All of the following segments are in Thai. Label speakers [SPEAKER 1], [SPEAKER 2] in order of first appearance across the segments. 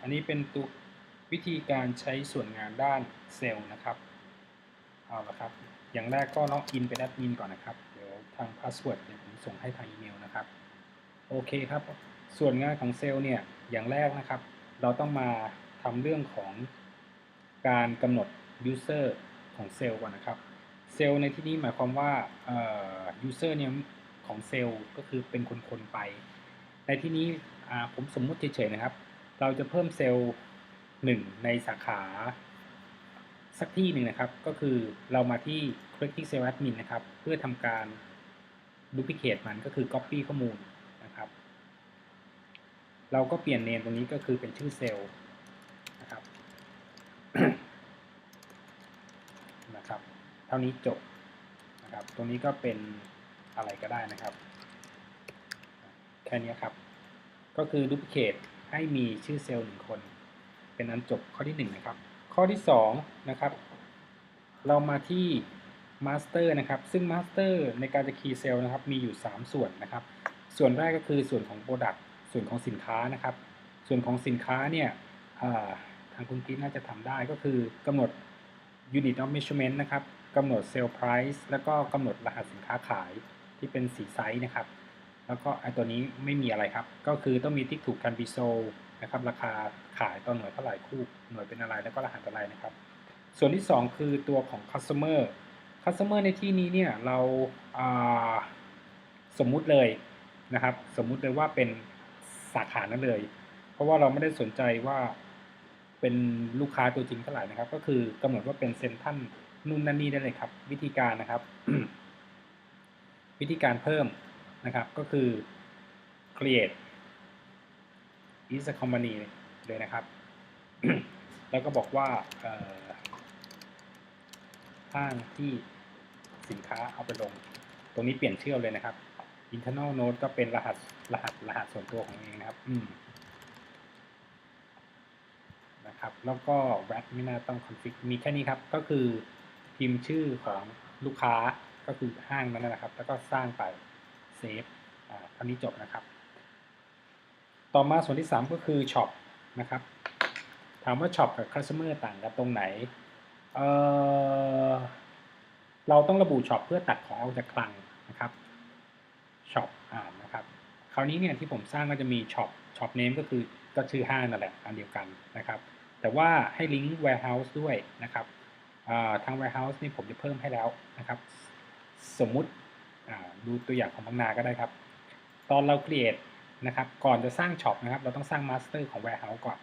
[SPEAKER 1] อันนี้เป็นตัววิธีการใช้ส่วนงานด้านเซลล์นะครับ เอาละครับ อย่างแรกก็ล็อกอินเป็นแอดมินก่อนนะครับ เดี๋ยวทางพาสเวิร์ดเนี่ยวผมส่งให้ทางอีเมลนะครับ โอเคครับ ส่วนงานของเซลล์เนี่ย อย่างแรกนะครับ เราต้องมาทำเรื่องของการกำหนด user ของเซลล์ก่อนนะครับ เซลล์ในที่นี้หมายความว่าเอ่อ user เนี่ยของเซลล์ก็คือเป็นคนๆไป ในที่นี้ผมสมมุติเฉยๆนะครับ เราจะเพิ่มเซลล์หนึ่งในสาขาสักที่หนึ่งนะครับ ก็คือเรามาที่ clicking cell admin นะครับ เพื่อทำการ duplicate มันก็คือ copy ข้อมูลนะครับ เราก็เปลี่ยนเนมตรงนี้ก็คือเป็นชื่อเซลล์นะครับนะครับ เท่านี้จบนะครับ ตรงนี้ก็เป็นอะไรก็ได้นะครับ แค่นี้ครับ ก็คือ duplicate ให้มีชื่อเซลล์หนึ่งคน เป็นอันจบข้อที่ 1 นะครับ ข้อที่ 2 นะครับ เรามาที่ master นะครับ ซึ่ง master ในการจะ key cell นะครับ มีอยู่ 3 ส่วนนะครับ ส่วนแรกก็คือส่วนของ product ส่วนของสินค้านะครับ ส่วนของสินค้าเนี่ยทางคุณพีทน่าจะทำได้ก็คือกำหนด unit of measurement นะครับกำหนด sale price แล้วก็กำหนดรหัสสินค้าขายที่เป็นสีไซส์นะครับ แล้วก็ไอตัวนี้ไม่มีอะไรครับ ก็คือต้องมีทิกถูกกันบิโซนะครับราคาขายต่อหน่วยเท่าไหร่คู่หน่วยเป็นอะไรแล้วก็รหัสอะไรนะครับ ส่วนที่ 2 คือตัวของ customer customer ในที่นี้เนี่ยเราาสมมุติเลยนะครับ สมมุติเลยว่าเป็นสาขานั้นเลย เพราะว่าเราไม่ได้สนใจว่าเป็นลูกค้าตัวจริงเท่าไหร่นะครับ ก็คือกำหนดว่าเป็นเซนทันนู่นนั่นนี่ได้เลยครับ วิธีการนะครับ วิธีการเพิ่ม นะครับ ก็คือ create is a company เลยนะครับ แล้วก็บอกว่าห้างที่สินค้าเอาไปลง ตรงนี้เปลี่ยนชื่อเลยนะครับ internal node ก็เป็นรหัสรหัสรหัสส่วนตัวของเองนะครับนะครับแล้วก็ VAT ไม่น่าต้อง config มีแค่นี้ครับ ก็คือพิมพ์ชื่อของลูกค้าก็คือห้างนั้นนะครับ แล้วก็สร้างไป เซฟอ่าเท่านี้จบนะครับ ต่อมาส่วนที่ 3 ก็คือช็อปนะครับถามว่าช็อปกับ customer ต่างกันตรงไหนเอ่อเราต้องระบุช็อปเพื่อตัดของออกจากคลังนะครับช็อปอ่านนะครับ คราวนี้เนี่ยที่ผมสร้างก็จะมีช็อปช็อปเนมก็คือก็ชื่อห้างนั่นแหละอันเดียวกันนะครับ แต่ว่าให้ลิงก์ warehouse ด้วยนะครับอ่าทาง warehouse นี่ผมจะเพิ่มให้แล้วนะครับ สมมุติ ดูตัวอย่างของบางนาก็ได้ครับ ตอนเรา create นะครับ ก่อนจะสร้างช็อปนะครับ เราต้องสร้าง master ของ warehouse ก่อน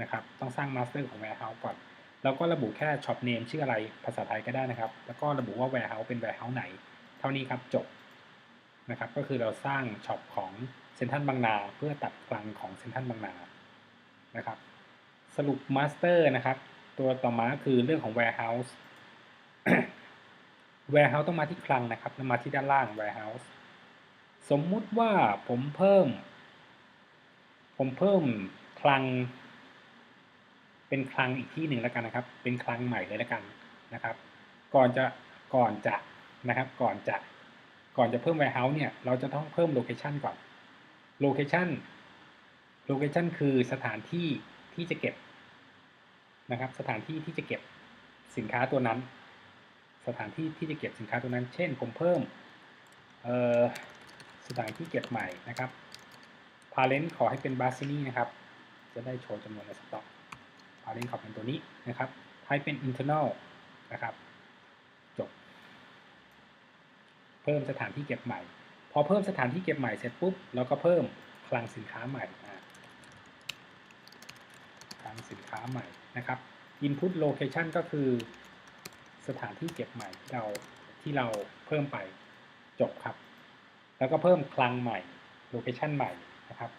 [SPEAKER 1] นะครับ ต้องสร้าง master ของ warehouse ก่อน แล้วก็ระบุแค่ shop name ชื่ออะไรภาษาไทยก็ได้นะครับ แล้วก็ระบุว่า warehouse เป็น warehouse ไหน เท่านี้ครับจบนะครับ ก็คือเราสร้างช็อปของเซ็นทรัลบางนา เพื่อตัดกลางของเซ็นทรัลบางนา นะครับ สรุป master นะครับ ตัวต่อมาคือเรื่องของ warehouse warehouse ต้องมาที่คลังนะครับแล้วมาที่ด้านล่าง warehouse สมมุติว่าผมเพิ่ม ผมเพิ่มคลัง เป็นคลังอีกที่หนึ่งแล้วกันนะครับ เป็นคลังใหม่เลยแล้วกันนะครับ ก่อนจะก่อนจะนะครับ ก่อนจะก่อนจะเพิ่ม warehouse เนี่ยเราจะต้องเพิ่ม location ก่อน location location คือสถานที่ที่จะเก็บนะครับ สถานที่ที่จะเก็บสินค้าตัวนั้น สถานที่ที่จะเก็บสินค้าตัวนั้น เช่น ผมเพิ่มสถานที่เก็บใหม่นะครับ parent ขอให้เป็น b a s i n i นะครับ จะได้โชว์จำนวนในสต็อก parent ขอเป็นตัวนี้นะครับให้เป็น internal นะครับจบ เพิ่มสถานที่เก็บใหม่ พอเพิ่มสถานที่เก็บใหม่เสร็จปุ๊บเราก็เพิ่มคลังสินค้าใหม่คลังสินค้าใหม่นะครับ input location ก็คือ สถานที่เก็บใหม่ที่เราที่เราเพิ่มไปจบครับ แล้วก็เพิ่มคลังใหม่โลเคชันใหม่นะครับ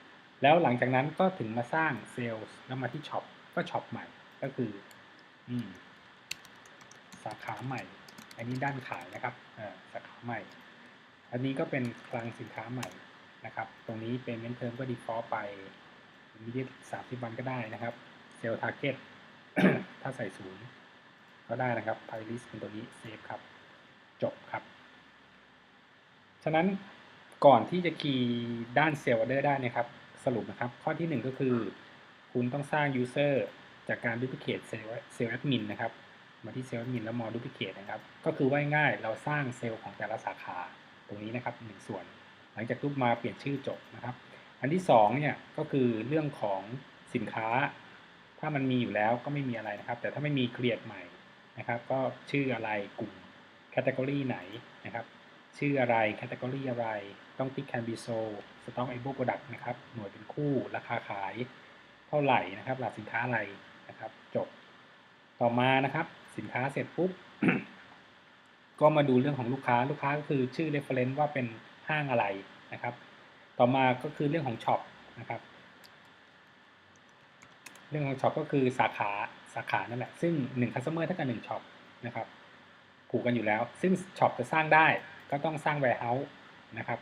[SPEAKER 1] แล้วหลังจากนั้นก็ถึงมาสร้างเซลล์แล้วมาที่ช็อปก็ช็อปใหม่ก็คืออืมสาขาใหม่ อันนี้ด้านขายนะครับสาขาใหม่ อันนี้ก็เป็นคลังสินค้าใหม่นะครับ ตรงนี้เป็นเมนเทอมก็ default ไปมีที่สามสิบวันก็ได้นะครับเซลล์ target ถ้าใส่ศูนย์ ก็ได้นะครับ p y l i s t เป็นตัวนี้ save ครับ จบครับ ฉะนั้นก่อนที่จะคีย์ด้านเซลล์ออเดอร์ได้นะครับ สรุปนะครับ ข้อทีหนึ่1 ก็คือ คุณต้องสร้าง user จากการ duplicate เซลล์เซลล์แอดมินนะครับ มาที่เซลล์แอดมินแล้วมอ duplicate นะครับ ก็คือว่าง่ายเราสร้างเซลล์ของแต่ละสาขาตรงนี้นะครับหนึ่งส่วน หลังจากรูปมาเปลี่ยนชื่อจบนะครับ อันที่2เนี่ยก็คือเรื่องของสินค้า ถ้ามันมีอยู่แล้วก็ไม่มีอะไรนะครับ แต่ถ้าไม่มี create ใหม่ นะครับ ก็ชื่ออะไรกลุ่ม category ไหนนะครับ ชื่ออะไร category อะไร ต้องติ๊ก can be sold stock able product นะครับ หน่วยเป็นคู่ ราคาขาย เท่าไหร่นะครับหลักสินค้าอะไรนะครับ จบ ต่อมานะครับ สินค้าเสร็จปุ๊บ ก็มาดูเรื่องของลูกค้า ลูกค้าก็คือชื่อ reference ว่าเป็นห้างอะไรนะครับ ต่อมาก็คือเรื่องของช็อปนะครับ เรื่องของช็อปก็คือสาขา สาขานั่นแหละ ซึ่ง1 customer เท่ากับ1ช็อปนะครับผูกกันอยู่แล้ว ซึ่งช็อปจะสร้างได้ก็ต้องสร้าง warehouse นะครับ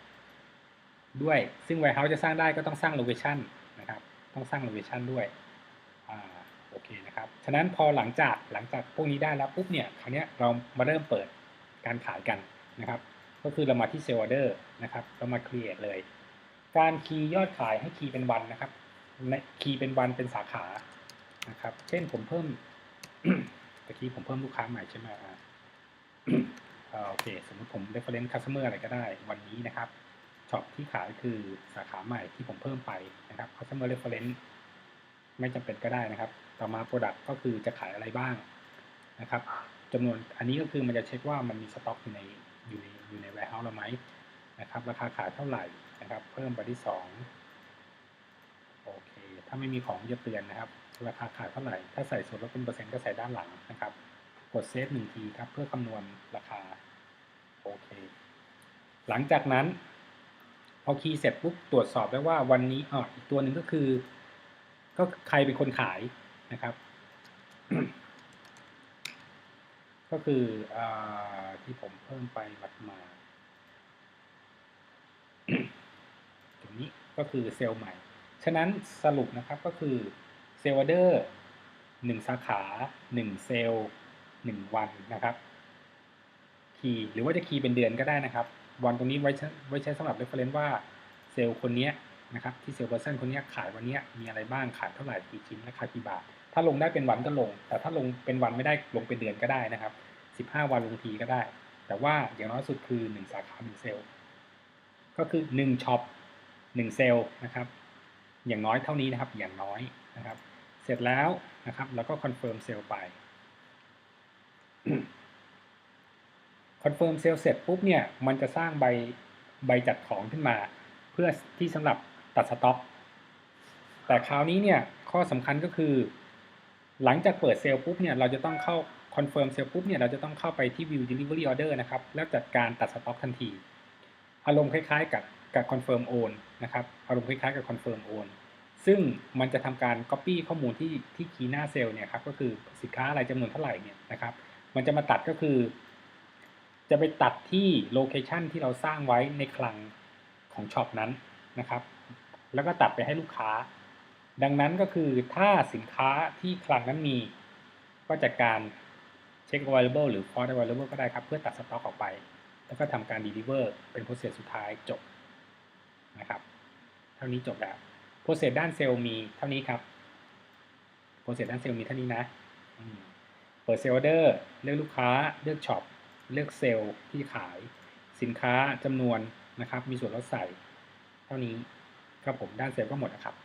[SPEAKER 1] ด้วย ซึ่ง warehouse จะสร้างได้ก็ต้องสร้าง location นะครับ ต้องสร้าง location ด้วยอ่าโอเคนะครับ ฉะนั้นพอหลังจากหลังจากพวกนี้ได้แล้วปุ๊บเนี่ย คราวนี้เรามาเริ่มเปิดการขายกันนะครับ ก็คือเรามาที่ sell order นะครับ เรามา create เลย การคีย์ยอดขายให้คีย์เป็นวันนะครับคีย์เป็นวันเป็นสาขา นะครับ เช่นผมเพิ่มตะกี้ผมเพิ่มลูกค้าใหม่ใช่ไหมอ่าโอเค สมมติผม reference customer อะไรก็ได้ วันนี้นะครับช็อปที่ขายคือสาขาใหม่ที่ผมเพิ่มไปนะครับ customer reference ไม่จำเป็นก็ได้นะครับ ต่อมา product ก็คือจะขายอะไรบ้างนะครับจำนวนอันนี้ก็คือมันจะเช็คว่ามันมีสต็อกอยู่ในอยู่ในอยู่ใน warehouse เราไหมนะครับ ราคาขายเท่าไหร่นะครับ เพิ่มไปที่สองโอเค ถ้าไม่มีของจะเตือนนะครับ ราคาขายเท่าไหร่ ถ้าใส่ส่วนลดเป็นเปอร์เซ็นต์ก็ใส่ด้านหลังนะครับ กดเซฟหนึ่งทีครับ เพื่อคำนวณราคา โอเค หลังจากนั้น พอคีย์เสร็จปุ๊บตรวจสอบได้ว่าวันนี้อ่ออีกตัวหนึ่งก็คือ ก็ใครเป็นคนขายนะครับ ก็คืออที่ผมเพิ่มไปบัดมาตรงนี้ก็คือเซลล์ใหม่ ฉะนั้นสรุปนะครับก็คือ เซลเดอร์หนึ่งสาขาหนึ่งเซลล์หนึ่งวันนะครับคีย์หรือว่าจะคีย์เป็นเดือนก็ได้นะครับ วันตรงนี้ไว้ใช้ไว้ใช้สำหรับ reference ว่าเซลล์คนนี้นะครับที่เซลล์เปอร์เซนต์คนนี้ขายวันนี้มีอะไรบ้างขายเท่าไหร่กี่ชิ้นราคากี่บาท ถ้าลงได้เป็นวันก็ลง แต่ถ้าลงเป็นวันไม่ได้ลงเป็นเดือนก็ได้นะครับ 15 วันลงทีก็ได้ แต่ว่าอย่างน้อยสุดคือ 1 สาขา1เซลล์ก็คือ1ช็อป1เซลล์นะครับอย่างน้อยเท่านี้นะครับอย่างน้อยนะครับ เสร็จแล้วนะครับแล้วก็คอนเฟิร์มเซลล์ไปคอนเฟิร์มเซลล์เสร็จปุ๊บเนี่ยมันจะสร้างใบใบจัดของขึ้นมา เพื่อที่สำหรับตัดสต็อกแต่คราวนี้เนี่ยข้อสำคัญก็คือ หลังจากเปิดเซลล์ปุ๊บเนี่ยเราจะต้องเข้าคอนเฟิร์มเซลล์ปุ๊บเนี่ยเราจะต้องเข้าไปที่ view delivery order นะครับ แล้วจัดการตัดสต็อกทันที อารมณ์คล้ายๆ กับกับ confirm own นะครับอารมณ์คล้ายๆกับ confirm own ซึ่งมันจะทำการ copy ข้อมูลที่ที่คีย์หน้าเซลล์เนี่ยครับก็คือสินค้าอะไรจำนวนเท่าไหร่เนี่ยนะครับมันจะมาตัดก็คือ จะไปตัดที่โลเคชันที่เราสร้างไว้ในคลังของช็อปนั้นนะครับ แล้วก็ตัดไปให้ลูกค้า ดังนั้นก็คือถ้าสินค้าที่คลังนั้นมี ก็จัดการเช็ค available หรือ false available ก็ได้ครับ เพื่อตัดสต็อกออกไป แล้วก็ทำการ deliver เป็น process สุดท้ายจบนะครับ เท่านี้จบแล้ว โปรเซสด้านเซลล์มีเท่านี้ครับโปรเซสด้านเซลล์มีเท่านี้นะเปิดเซลล์ออเดอร์เลือกลูกค้าเลือกช็อปเลือกเซลล์ที่ขาย สินค้าจำนวนนะครับ มีส่วนลดใส่ เท่านี้ครับผมด้านเซลล์ก็หมดนะครับ